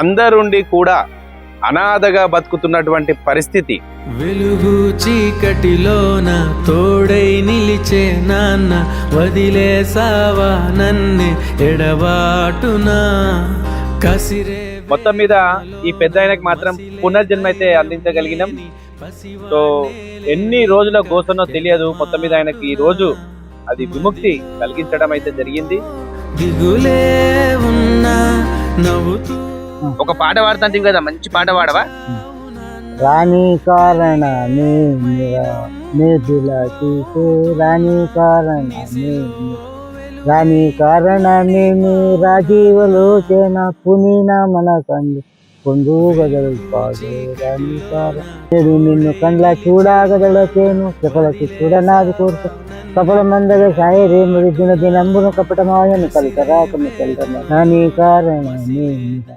అందరుండి కూడా అనాథగా బతుకుతున్నటువంటి పరిస్థితి. వెలుగు చీకటిలోన తోడై నిలిచే నాన్న వదిలేసావా నన్నే ఎడబాటునా. కసిరే మొత్తం మీద ఈ పెద్ద ఆయనకు మాత్రం పునర్జన్మ అయితే అందించగలిగినాం. సో ఎన్ని రోజుల కోసనో తెలియదు. మొత్తం మీద ఆయనకి ఈ రోజు అది విముక్తి కలిగించడం అయితే జరిగింది. దిగులే ఉన్నా నవ్వుతూ ఒక పాట పాడుతుంటే కదా మంచి పాట పాడవా? రాణి కారణ నిధుల రాణి కారణ రాణి కారణ నేను రాజీవలోచన పునీన మన కండు పొందు పాడు రాణి కారణ నేను నిన్ను కండ్ల చూడగదలకేను చెప్పలకి చూడనాది కోరుతా కపల మందగ సాయ రేముడి దిన దినంబును కపటమాయను కలితరాకము తెల్రమ రాణి కారణ నేను